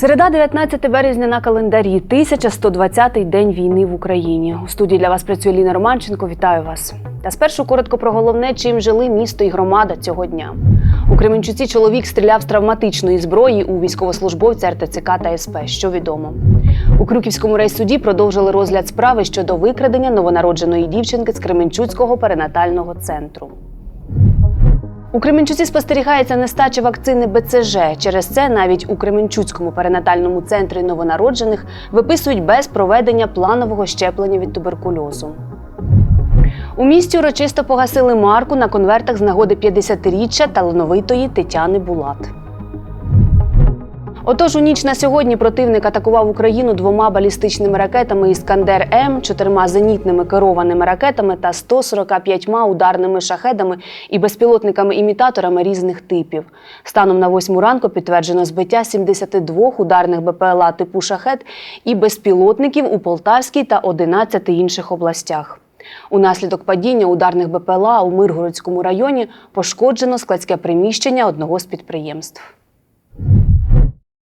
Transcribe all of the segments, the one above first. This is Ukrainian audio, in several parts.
Середа, 19 березня на календарі, 1120-й день війни в Україні. У студії для вас працює Ліна Романченко. Вітаю вас. Та спершу коротко про головне, чим жили місто і громада цього дня. У Кременчуці чоловік стріляв з травматичної зброї у військовослужбовця РТЦК та СП. Що відомо. У Крюківському райсуді продовжили розгляд справи щодо викрадення новонародженої дівчинки з Кременчуцького перинатального центру. У Кременчуці спостерігається нестача вакцини БЦЖ. Через це навіть у Кременчуцькому перинатальному центрі новонароджених виписують без проведення планового щеплення від туберкульозу. У місті урочисто погасили марку на конвертах з нагоди 50-річчя талановитої Тетяни Булат. Отож, у ніч на сьогодні противник атакував Україну двома балістичними ракетами Іскандер М, чотирма зенітними керованими ракетами та 145 ударними шахедами і безпілотниками-імітаторами різних типів. Станом на 8 ранку підтверджено збиття 72 ударних БПЛА типу шахет і безпілотників у Полтавській та 11 інших областях. Унаслідок падіння ударних БПЛА у Миргородському районі пошкоджено складське приміщення одного з підприємств.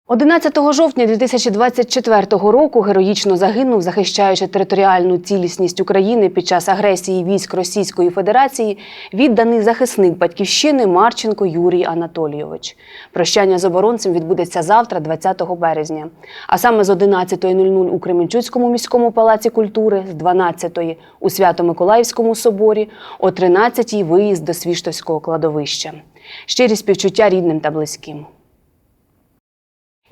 11 жовтня 2024 року героїчно загинув, захищаючи територіальну цілісність України під час агресії військ Російської Федерації, відданий захисник батьківщини Марченко Юрій Анатолійович. Прощання з оборонцем відбудеться завтра, 20 березня. А саме з 11.00 у Кременчуцькому міському палаці культури, з 12.00 у Свято-Миколаївському соборі, о 13.00 виїзд до Свіштовського кладовища. Щирі співчуття рідним та близьким.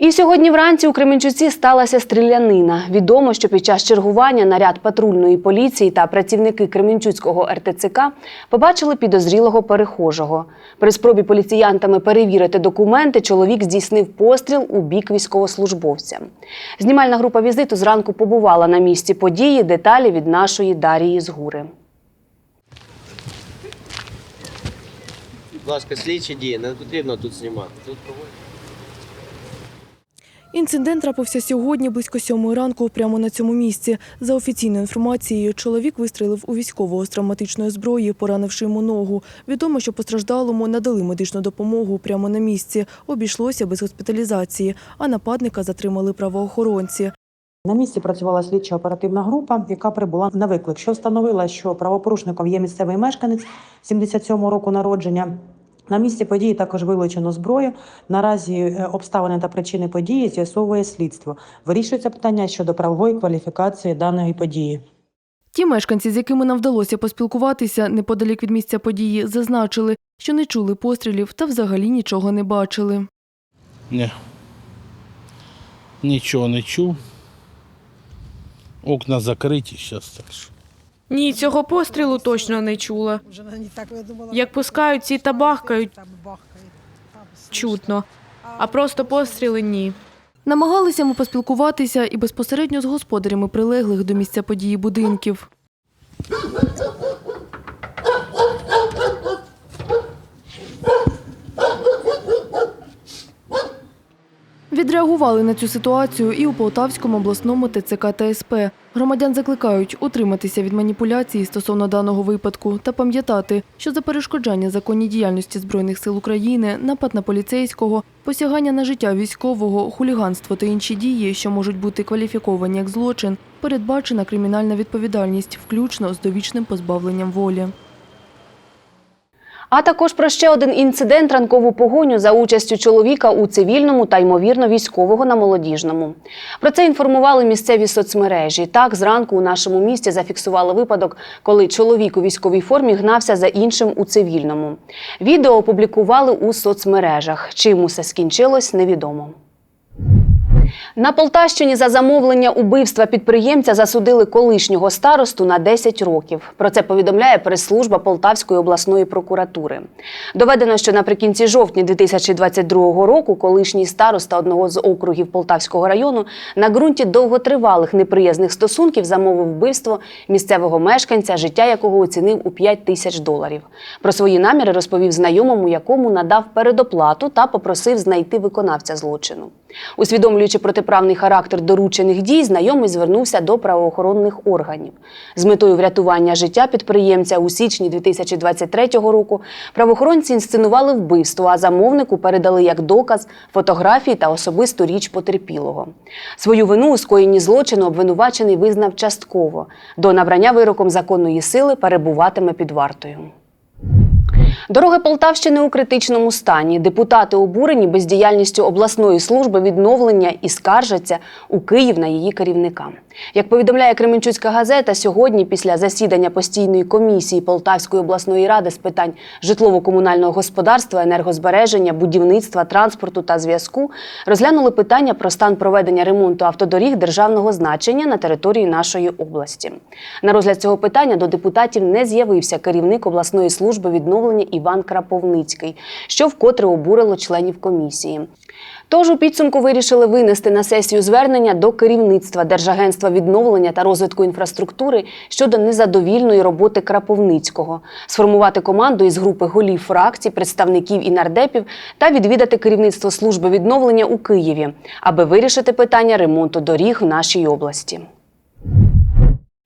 І сьогодні вранці у Кременчуці сталася стрілянина. Відомо, що під час чергування наряд патрульної поліції та працівники Кременчуцького РТЦК побачили підозрілого перехожого. При спробі поліціянтами перевірити документи чоловік здійснив постріл у бік військовослужбовця. Знімальна група візиту зранку побувала на місці події. Деталі від нашої Дарії Згури. Будь ласка, слідчі дії, не потрібно тут знімати. Тут. Інцидент трапився сьогодні близько сьомої ранку прямо на цьому місці. За офіційною інформацією, чоловік вистрілив у військового з травматичної зброї, поранивши йому ногу. Відомо, що постраждалому надали медичну допомогу прямо на місці. Обійшлося без госпіталізації, а нападника затримали правоохоронці. На місці працювала слідча оперативна група, яка прибула на виклик, що встановила, що правопорушником є місцевий мешканець 77-го року народження. На місці події також вилучено зброю. Наразі е, обставини та причини події з'ясовує слідство. Вирішується питання щодо правової кваліфікації даної події. Ті мешканці, з якими нам вдалося поспілкуватися неподалік від місця події, зазначили, що не чули пострілів та взагалі нічого не бачили. Ні. Нічого не чув. Окна закриті зараз так що. Ні, цього пострілу точно не чула. Як пускають ці та бахкають, чутно. А просто постріли ні. Намагалися ми поспілкуватися і безпосередньо з господарями прилеглих до місця події будинків. Відреагували на цю ситуацію і у Полтавському обласному ТЦК та СП. Громадян закликають утриматися від маніпуляцій стосовно даного випадку та пам'ятати, що за перешкоджання законній діяльності Збройних сил України, напад на поліцейського, посягання на життя військового, хуліганство та інші дії, що можуть бути кваліфіковані як злочин, передбачена кримінальна відповідальність, включно з довічним позбавленням волі. А також про ще один інцидент ранкову погоню за участю чоловіка у цивільному та ймовірно військового на молодіжному. Про це інформували місцеві соцмережі. Так, зранку у нашому місті зафіксували випадок, коли чоловік у військовій формі гнався за іншим у цивільному. Відео опублікували у соцмережах. Чим усе скінчилось, невідомо. На Полтавщині за замовлення убивства підприємця засудили колишнього старосту на 10 років. Про це повідомляє прес-служба Полтавської обласної прокуратури. Доведено, що наприкінці жовтня 2022 року колишній староста одного з округів Полтавського району на ґрунті довготривалих неприязних стосунків замовив вбивство місцевого мешканця, життя якого оцінив у 5 тисяч доларів. Про свої наміри розповів знайомому, якому надав передоплату та попросив знайти виконавця злочину. Усвідомлюючи протиправний характер доручених дій, знайомий звернувся до правоохоронних органів. З метою врятування життя підприємця у січні 2023 року правоохоронці інсценували вбивство, а замовнику передали як доказ фотографії та особисту річ потерпілого. Свою вину у скоєнні злочину обвинувачений визнав частково. До набрання вироком законної сили перебуватиме під вартою. Дороги Полтавщини у критичному стані. Депутати обурені бездіяльністю обласної служби відновлення і скаржаться у Київ на її керівника. Як повідомляє Кременчуцька газета, сьогодні, після засідання постійної комісії Полтавської обласної ради з питань житлово-комунального господарства, енергозбереження, будівництва, транспорту та зв'язку, розглянули питання про стан проведення ремонту автодоріг державного значення на території нашої області. На розгляд цього питання до депутатів не з'явився керівник обласної служби відновлення Іван Краповницький, що вкотре обурило членів комісії. Тож у підсумку вирішили винести на сесію звернення до керівництва Держагентства відновлення та розвитку інфраструктури щодо незадовільної роботи Краповницького, сформувати команду із групи голів фракцій, представників і нардепів та відвідати керівництво служби відновлення у Києві, аби вирішити питання ремонту доріг в нашій області.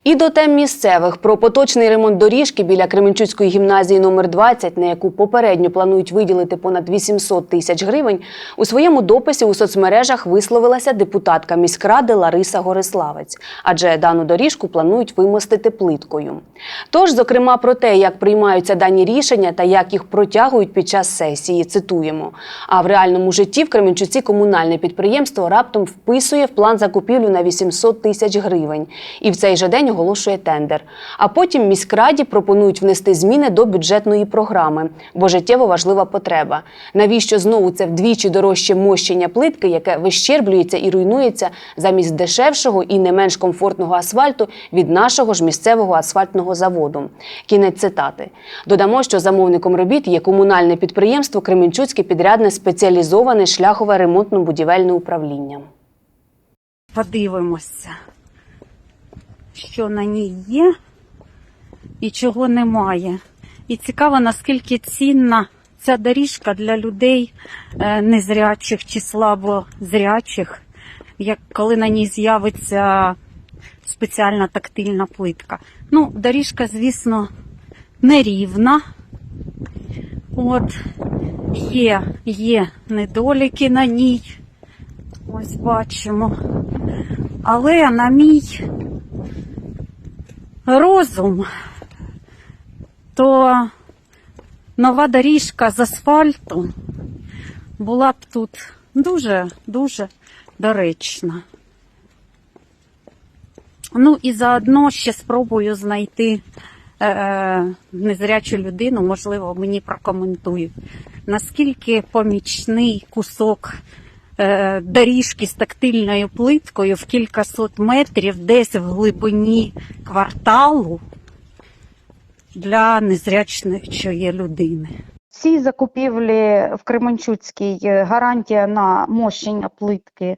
І до тем місцевих про поточний ремонт доріжки біля Кременчуцької гімназії номер 20, на яку попередньо планують виділити понад 800 тисяч гривень, у своєму дописі у соцмережах висловилася депутатка міськради Лариса Гориславець, адже дану доріжку планують вимостити плиткою. Тож, зокрема, про те, як приймаються дані рішення та як їх протягують під час сесії, цитуємо. А в реальному житті в Кременчуці комунальне підприємство раптом вписує в план закупівлю на 800 тисяч гривень і в цей же день оголошує тендер. А потім міськраді пропонують внести зміни до бюджетної програми, бо життєво важлива потреба. Навіщо знову це вдвічі дорожче мощення плитки, яке вищерблюється і руйнується замість дешевшого і не менш комфортного асфальту від нашого ж місцевого асфальтного заводу? Кінець цитати. Додамо, що замовником робіт є комунальне підприємство Кременчуцьке підрядне спеціалізоване шляхове ремонтно-будівельне управління. подивимося, що на ній є і чого немає. І цікаво, наскільки цінна ця доріжка для людей е, незрячих чи слабозрячих, як коли на ній з'явиться спеціальна тактильна плитка. Ну, доріжка, звісно, нерівна. От, є, є недоліки на ній. Ось бачимо. Але на мій розум, то нова доріжка з асфальту була б тут дуже-дуже доречна. Ну і заодно ще спробую знайти е, незрячу людину, можливо, мені прокоментують, наскільки помічний кусок е, доріжки з тактильною плиткою в кількасот метрів десь в глибині кварталу для незрячної людини. Ці закупівлі в Кременчуцькій е, гарантія на мощення плитки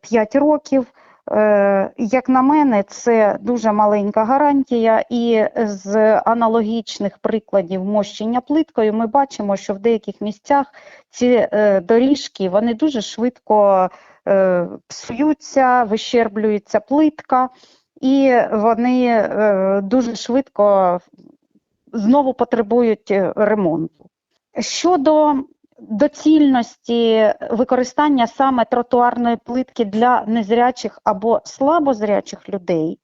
5 років. Е, Як на мене, це дуже маленька гарантія, і з аналогічних прикладів мощення плиткою ми бачимо, що в деяких місцях ці е, доріжки вони дуже швидко е, псуються, вищерблюється плитка, і вони дуже швидко знову потребують ремонту. Щодо доцільності використання саме тротуарної плитки для незрячих або слабозрячих людей,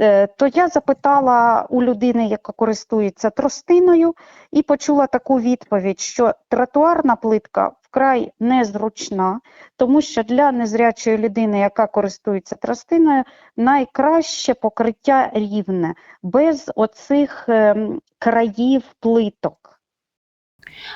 е, то я запитала у людини, яка користується тростиною, і почула таку відповідь, що тротуарна плитка вкрай незручна, тому що для незрячої людини, яка користується тростиною, найкраще покриття рівне, без оцих ем, країв плиток.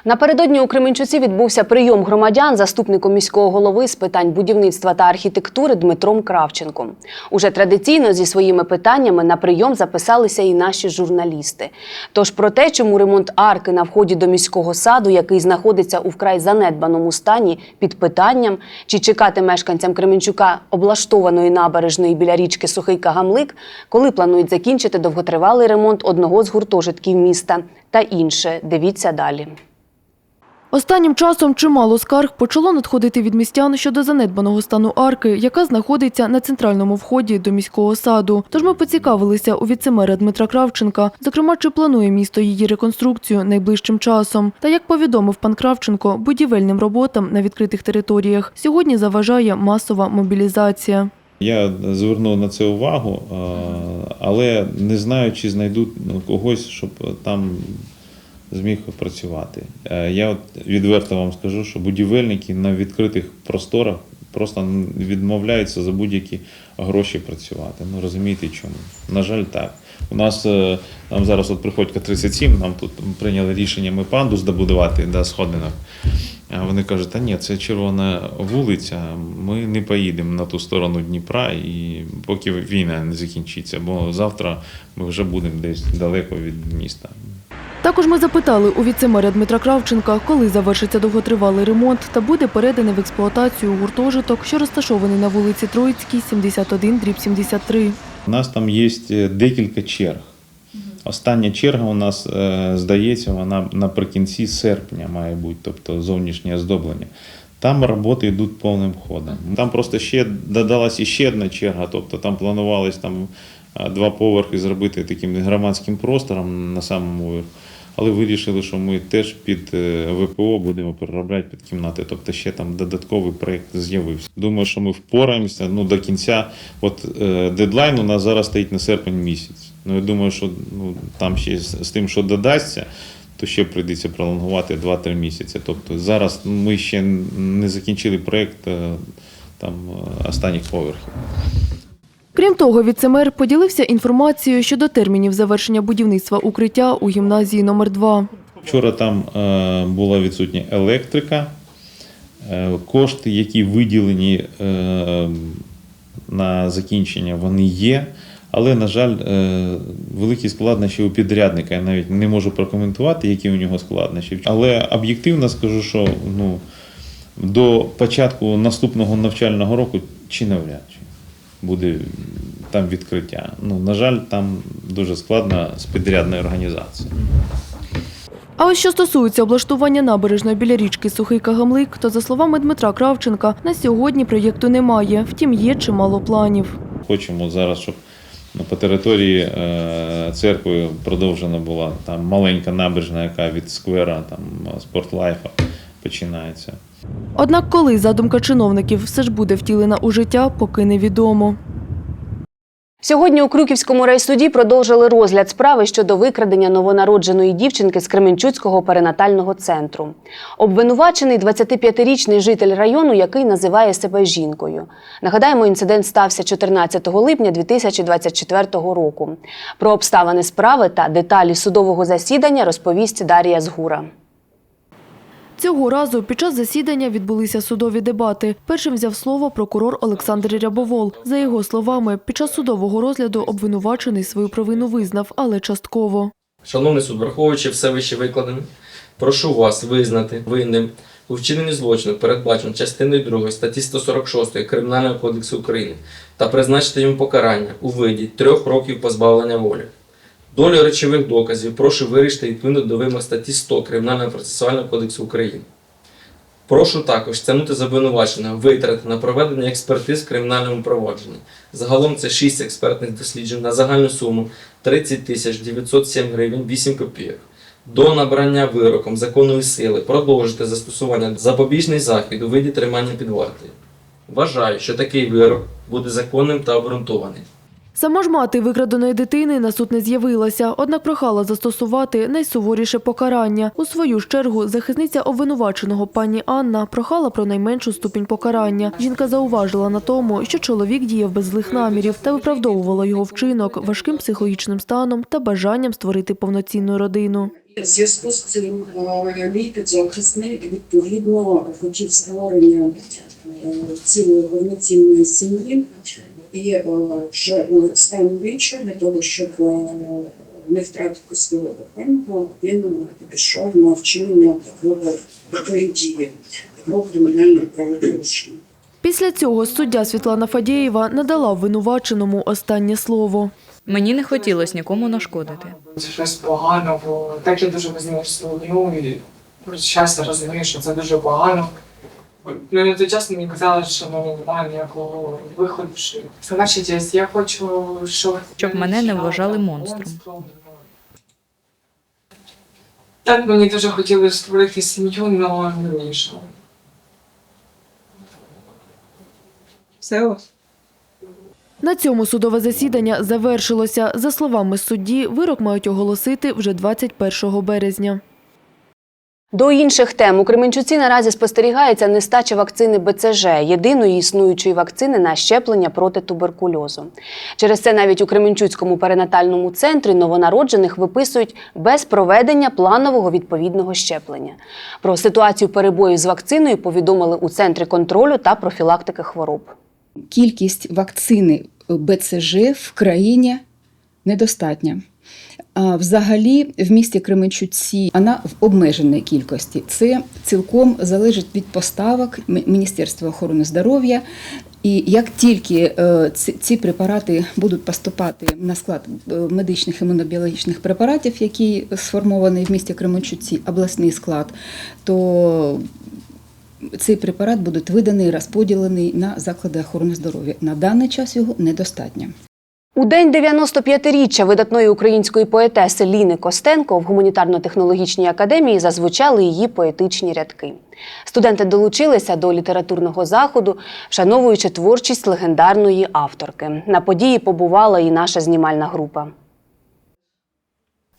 Напередодні у Кременчуці відбувся прийом громадян заступником міського голови з питань будівництва та архітектури Дмитром Кравченком. Уже традиційно зі своїми питаннями на прийом записалися і наші журналісти. Тож про те, чому ремонт арки на вході до міського саду, який знаходиться у вкрай занедбаному стані, під питанням, чи чекати мешканцям Кременчука облаштованої набережної біля річки Сухий Кагамлик, коли планують закінчити довготривалий ремонт одного з гуртожитків міста та інше. Дивіться далі. Останнім часом чимало скарг почало надходити від містян щодо занедбаного стану арки, яка знаходиться на центральному вході до міського саду. Тож ми поцікавилися у віцемера Дмитра Кравченка, зокрема, чи планує місто її реконструкцію найближчим часом. Та як повідомив пан Кравченко, будівельним роботам на відкритих територіях сьогодні заважає масова мобілізація. Я звернув на це увагу, але не знаю, чи знайдуть ну, когось, щоб там зміг працювати. Е, Я от відверто вам скажу, що будівельники на відкритих просторах просто відмовляються за будь-які гроші працювати. Ну розумієте чому? На жаль, так. У нас е, нам зараз от приходька 37, нам тут прийняли рішення ми пандус добудувати да, сходинок. А вони кажуть, та ні, це червона вулиця, ми не поїдемо на ту сторону Дніпра, і поки війна не закінчиться, бо завтра ми вже будемо десь далеко від міста. Також ми запитали у віцемера Дмитра Кравченка, коли завершиться довготривалий ремонт та буде переданий в експлуатацію гуртожиток, що розташований на вулиці Троїцькій, 71, дріб 73. У нас там є е, декілька черг. Остання черга у нас, е, здається, вона наприкінці серпня має бути, тобто зовнішнє оздоблення. Там роботи йдуть повним ходом. Там просто ще додалась іще одна черга, тобто там планувалось там е, два поверхи зробити таким громадським простором на самому верху. Але вирішили, що ми теж під е, ВПО будемо переробляти під кімнати. Тобто ще там додатковий проєкт з'явився. Думаю, що ми впораємося ну, до кінця. От дедлайн у нас зараз стоїть на серпень місяць. Ну я думаю, що ну, там ще з, з тим, що додасться, то ще прийдеться пролонгувати 2-3 місяці. Тобто зараз ми ще не закінчили проєкт е, там е, останніх поверхів. Крім того, віцемер поділився інформацією щодо термінів завершення будівництва укриття у гімназії номер 2 Вчора там е, була відсутня електрика. Кошти, які виділені на закінчення, вони є. Але, на жаль, е, великі складнощі у підрядника. Я навіть не можу прокоментувати, які у нього складнощі. Але об'єктивно скажу, що ну, до початку наступного навчального року чи навряд чи буде там відкриття. Ну, на жаль, там дуже складно з підрядною організацією. А ось що стосується облаштування набережної біля річки Сухий Кагамлик, то за словами Дмитра Кравченка, на сьогодні проєкту немає, втім є чимало планів. Хочемо зараз, щоб по території е, церкви продовжена була там маленька набережна, яка від сквера там спортлайфа починається. Однак коли задумка чиновників все ж буде втілена у життя, поки невідомо. Сьогодні у Крюківському райсуді продовжили розгляд справи щодо викрадення новонародженої дівчинки з Кременчуцького перинатального центру. Обвинувачений 25-річний житель району, який називає себе жінкою. Нагадаємо, інцидент стався 14 липня 2024 року. Про обставини справи та деталі судового засідання розповість Дар'я Згура. Цього разу під час засідання відбулися судові дебати. Першим взяв слово прокурор Олександр Рябовол. За його словами, під час судового розгляду обвинувачений свою провину визнав, але частково. Шановний суд, враховуючи все вище викладене, прошу вас визнати винним у вчиненні злочину, передбачено частиною 2 статті 146 Кримінального кодексу України та призначити йому покарання у виді трьох років позбавлення волі. Долю речових доказів прошу вирішити відповідно до вимог статті 100 Кримінального процесуального кодексу України. Прошу також стягнути з витрати на проведення експертиз в кримінальному провадженні. Загалом це 6 експертних досліджень на загальну суму 30 тисяч 907 гривень 8 копійок. До набрання вироком законної сили продовжити застосування запобіжний захід у виді тримання під вартою. Вважаю, що такий вирок буде законним та обґрунтований. Сама ж мати викраденої дитини на суд не з'явилася, однак прохала застосувати найсуворіше покарання. У свою чергу захисниця обвинуваченого пані Анна прохала про найменшу ступінь покарання. Жінка зауважила на тому, що чоловік діяв без злих намірів та виправдовувала його вчинок важким психологічним станом та бажанням створити повноцінну родину. Зв'язку з цим е, мій підзахисник відповідно хотів створення е, цілої повноцінної сім'ї і е, вже у стані вічі для того, щоб е, не втратити свого коханого, він пішов на вчинення такого такої дії, такого кримінального правопорушення. Після цього суддя Світлана Фадєєва надала обвинуваченому останнє слово. Мені не хотілося нікому нашкодити. Це щось погано, бо так я дуже визнаю свою і зараз я розумію, що це дуже погано. Ну, на той час мені казали, що ну, немає ніякого виходу. що- Це наші. Я хочу, щоб... Щоб мене не вважали монстром. Так мені дуже хотілося створити сім'ю, але не вийшло. Все ось. На цьому судове засідання завершилося. За словами судді, вирок мають оголосити вже 21 березня. До інших тем у Кременчуці наразі спостерігається нестача вакцини БЦЖ, єдиної існуючої вакцини на щеплення проти туберкульозу. Через це навіть у Кременчуцькому перинатальному центрі новонароджених виписують без проведення планового відповідного щеплення. Про ситуацію перебоїв з вакциною повідомили у центрі контролю та профілактики хвороб. кількість вакцини БЦЖ в країні недостатня. Взагалі, в місті Кременчуці вона в обмеженій кількості. Це цілком залежить від поставок Міністерства охорони здоров'я. І як тільки е, ці, препарати будуть поступати на склад е, медичних імунобіологічних препаратів, які сформований в місті Кременчуці, обласний склад, то цей препарат буде виданий розподілений на заклади охорони здоров'я. На даний час його недостатньо. У день 95-річчя видатної української поетеси Ліни Костенко в гуманітарно-технологічній академії зазвучали її поетичні рядки. Студенти долучилися до літературного заходу, вшановуючи творчість легендарної авторки. На події побувала і наша знімальна група.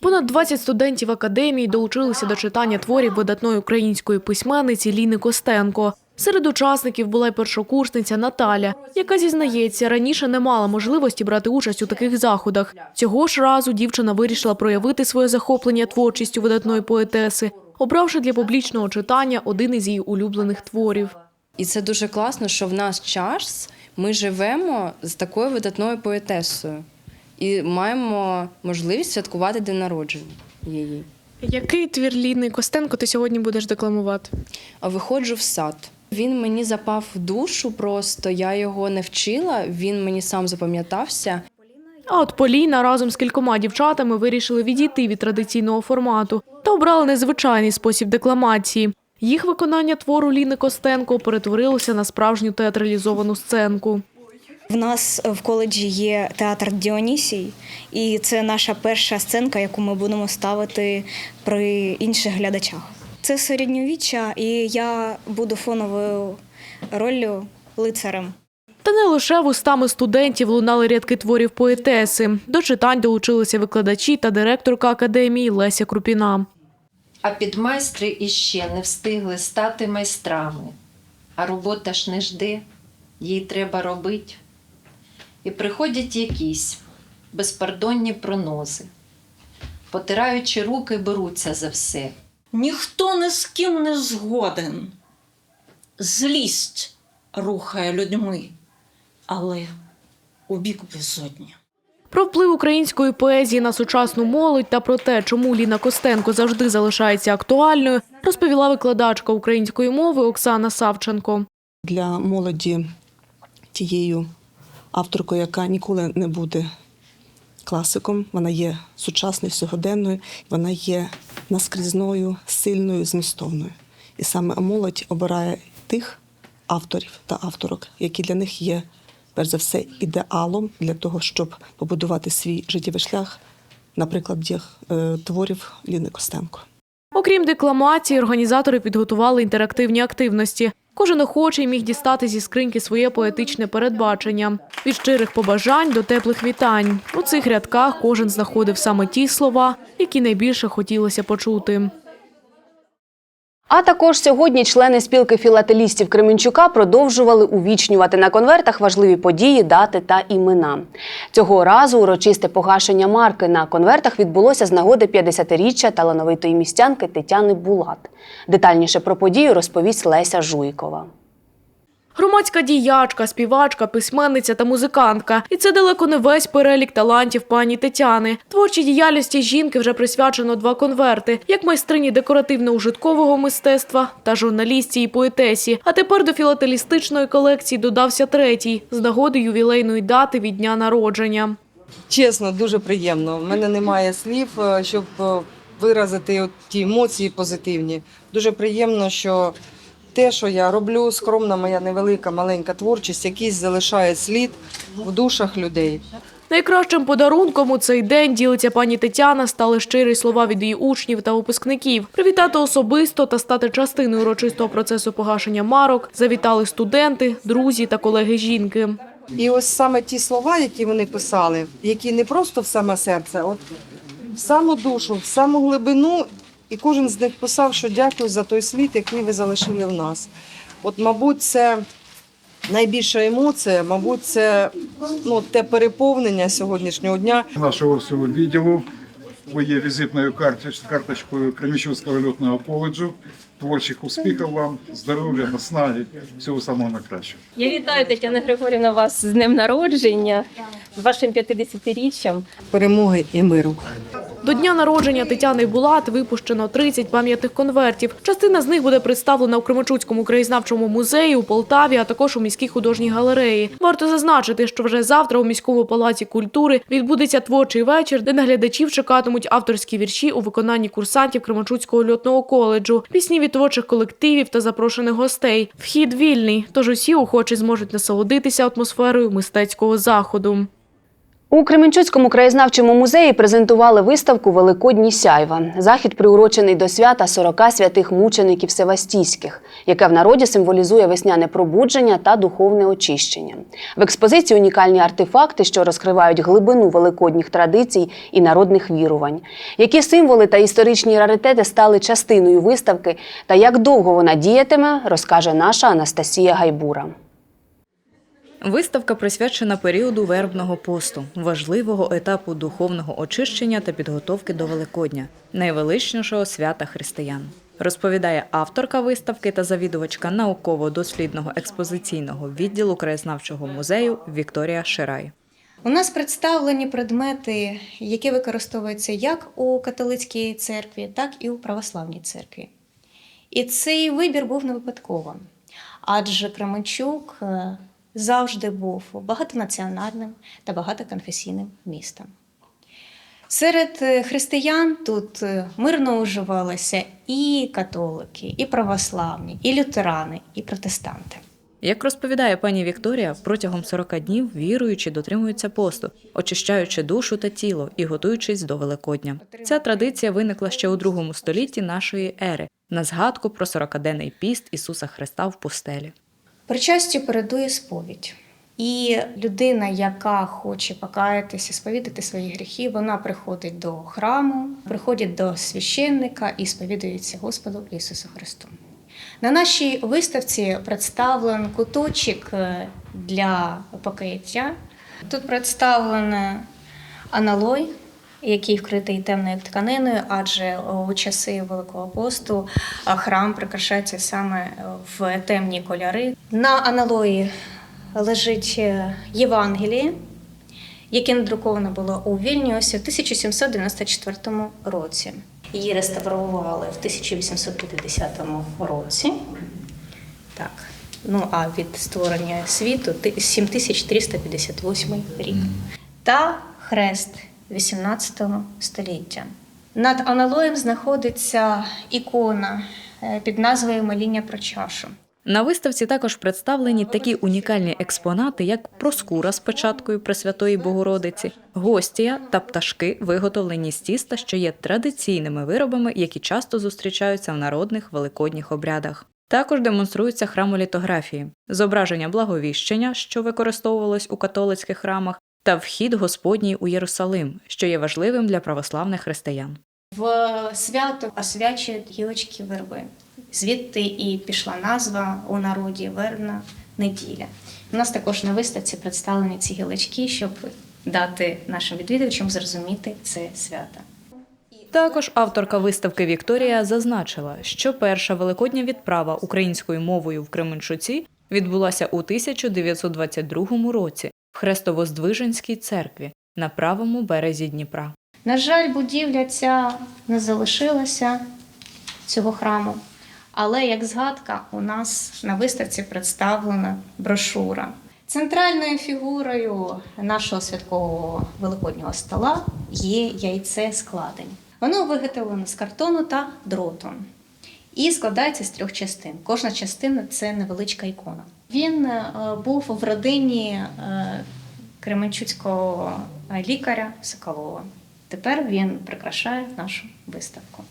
Понад 20 студентів академії долучилися до читання творів видатної української письменниці Ліни Костенко. Серед учасників була й першокурсниця Наталя, яка зізнається, раніше не мала можливості брати участь у таких заходах. Цього ж разу дівчина вирішила проявити своє захоплення творчістю видатної поетеси, обравши для публічного читання один із її улюблених творів. І це дуже класно, що в наш час ми живемо з такою видатною поетесою і маємо можливість святкувати день народження її. Який твір Ліни Костенко ти сьогодні будеш декламувати? А виходжу в сад. Він мені запав в душу, просто я його не вчила, він мені сам запам'ятався. А от Поліна разом з кількома дівчатами вирішили відійти від традиційного формату та обрали незвичайний спосіб декламації. Їх виконання твору Ліни Костенко перетворилося на справжню театралізовану сценку. В нас в коледжі є театр Діонісій, і це наша перша сценка, яку ми будемо ставити при інших глядачах. Це середньовіччя, і я буду фоновою роллю лицарем. Та не лише вустами студентів лунали рядки творів поетеси. До читань долучилися викладачі та директорка академії Леся Крупіна. А підмайстри іще не встигли стати майстрами. А робота ж не жде, їй треба робити. І приходять якісь безпардонні пронози. Потираючи руки, беруться за все. Ніхто ні з ким не згоден. Злість рухає людьми, але у бік безодня. Про вплив української поезії на сучасну молодь та про те, чому Ліна Костенко завжди залишається актуальною, розповіла викладачка української мови Оксана Савченко. для молоді тією авторкою, яка ніколи не буде класиком. Вона є сучасною, сьогоденною, вона є наскрізною, сильною, змістовною. І саме молодь обирає тих авторів та авторок, які для них є, перш за все, ідеалом для того, щоб побудувати свій життєвий шлях, наприклад, е, творів Ліни Костенко. Окрім декламації, організатори підготували інтерактивні активності. Кожен охочий міг дістати зі скриньки своє поетичне передбачення від щирих побажань до теплих вітань. У цих рядках кожен знаходив саме ті слова, які найбільше хотілося почути. А також сьогодні члени спілки філателістів Кременчука продовжували увічнювати на конвертах важливі події, дати та імена. Цього разу урочисте погашення марки на конвертах відбулося з нагоди 50-річчя талановитої містянки Тетяни Булат. Детальніше про подію розповість Леся Жуйкова. Громадська діячка, співачка, письменниця та музикантка. І це далеко не весь перелік талантів пані Тетяни. Творчій діяльності жінки вже присвячено два конверти: як майстрині декоративно-ужиткового мистецтва та журналістці і поетесі. А тепер до філателістичної колекції додався третій з нагоди ювілейної дати від дня народження. Чесно, дуже приємно. У мене немає слів, е, щоб е, виразити ті емоції позитивні. Дуже приємно, що те, що я роблю, скромна моя невелика маленька творчість, якийсь залишає слід в душах людей. Найкращим подарунком у цей день ділиться пані Тетяна стали щирі слова від її учнів та випускників. Привітати особисто та стати частиною урочистого процесу погашення марок завітали студенти, друзі та колеги жінки. І ось саме ті слова, які вони писали, які не просто в саме серце, от в саму душу, в саму глибину, і кожен з них писав, що дякую за той світ, який ви залишили в нас. От, мабуть, це найбільша емоція, мабуть, це ну, те переповнення сьогоднішнього дня. нашого всього відділу. Ви є візитною карточ- карточкою Кремічівського льотного коледжу. Творчих успіхів вам, здоров'я, наснаги, всього самого найкращого. Я вітаю Тетяна Григорівна вас з днем народження, з вашим 50-річчям. Перемоги і миру. До дня народження Тетяни Булат випущено 30 пам'ятних конвертів. Частина з них буде представлена у Кременчуцькому краєзнавчому музеї у Полтаві, а також у міській художній галереї. Варто зазначити, що вже завтра у міському палаці культури відбудеться творчий вечір, де наглядачів чекатимуть авторські вірші у виконанні курсантів Кременчуцького льотного коледжу, пісні від творчих колективів та запрошених гостей. Вхід вільний, тож усі охочі зможуть насолодитися атмосферою мистецького заходу. У Кременчуцькому краєзнавчому музеї презентували виставку Великодні сяйва. Захід приурочений до свята 40 святих мучеників севастійських, яке в народі символізує весняне пробудження та духовне очищення. В експозиції унікальні артефакти, що розкривають глибину великодніх традицій і народних вірувань. Які символи та історичні раритети стали частиною виставки та як довго вона діятиме, розкаже наша Анастасія Гайбура. Виставка присвячена періоду вербного посту, важливого етапу духовного очищення та підготовки до Великодня, найвеличнішого свята християн. Розповідає авторка виставки та завідувачка науково-дослідного експозиційного відділу краєзнавчого музею Вікторія Ширай. У нас представлені предмети, які використовуються як у католицькій церкві, так і у православній церкві. І цей вибір був не випадковим, адже Кременчук е, завжди був багатонаціональним та багатоконфесійним містом. Серед е, християн тут е, мирно уживалися і католики, і православні, і лютерани, і протестанти. Як розповідає пані Вікторія, протягом 40 днів віруючі дотримуються посту, очищаючи душу та тіло і готуючись до Великодня. Ця традиція виникла ще у другому столітті нашої ери на згадку про 40-денний піст Ісуса Христа в пустелі. Причастю передує сповідь. І людина, яка хоче покаятися, сповідати свої гріхи, вона приходить до храму, приходить до священника і сповідується Господу Ісусу Христу. На нашій виставці представлен куточок е, для покаяття. Тут представлений аналой, який вкритий темною тканиною, адже у часи Великого посту храм прикрашається саме в темні кольори. На аналої лежить е, Євангеліє, яке надруковано було у Вільнюсі в 1794 році. Її реставрували в 1850 році. Так. Ну а від створення світу 7358 рік. Та хрест 18 століття. Над аналоєм знаходиться ікона е, під назвою Моління про чашу. На виставці також представлені такі унікальні експонати, як проскура з печаткою Пресвятої Богородиці, гостія та пташки, виготовлені з тіста, що є традиційними виробами, які часто зустрічаються в народних великодніх обрядах. Також демонструються храмолітографії, зображення благовіщення, що використовувалось у католицьких храмах, та вхід Господній у Єрусалим, що є важливим для православних християн. В свято освячують гілочки верби. Звідти і пішла назва у народі Вербна неділя. У нас також на виставці представлені ці гілочки, щоб дати нашим відвідувачам зрозуміти це свято. Також авторка виставки Вікторія зазначила, що перша великодня відправа українською мовою в Кременчуці відбулася у 1922 році в Хрестовоздвиженській церкві на правому березі Дніпра. На жаль, будівля ця не залишилася цього храму. Але як згадка, у нас на виставці представлена брошура. Центральною фігурою нашого святкового великоднього стола є яйце складень. Воно виготовлено з картону та дроту і складається з трьох частин. Кожна частина це невеличка ікона. Він е, був в родині е, кременчуцького лікаря Соколова. Тепер він прикрашає нашу виставку.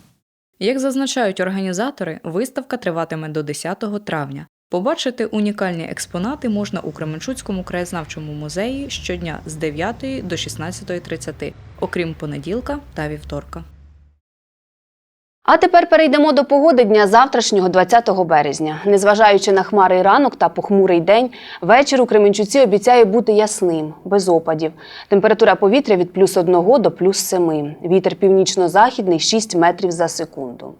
Як зазначають організатори, виставка триватиме до 10 травня. Побачити унікальні експонати можна у Кременчуцькому краєзнавчому музеї щодня з 9 до 16.30, окрім понеділка та вівторка. А тепер перейдемо до погоди дня завтрашнього, 20 березня. Незважаючи на хмарий ранок та похмурий день, вечір у Кременчуці обіцяє бути ясним, без опадів. Температура повітря від плюс 1 до плюс 7. Вітер північно-західний 6 метрів за секунду.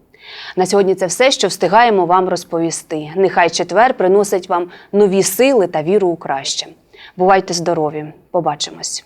На сьогодні це все, що встигаємо вам розповісти. Нехай четвер приносить вам нові сили та віру у краще. Бувайте здорові! Побачимось!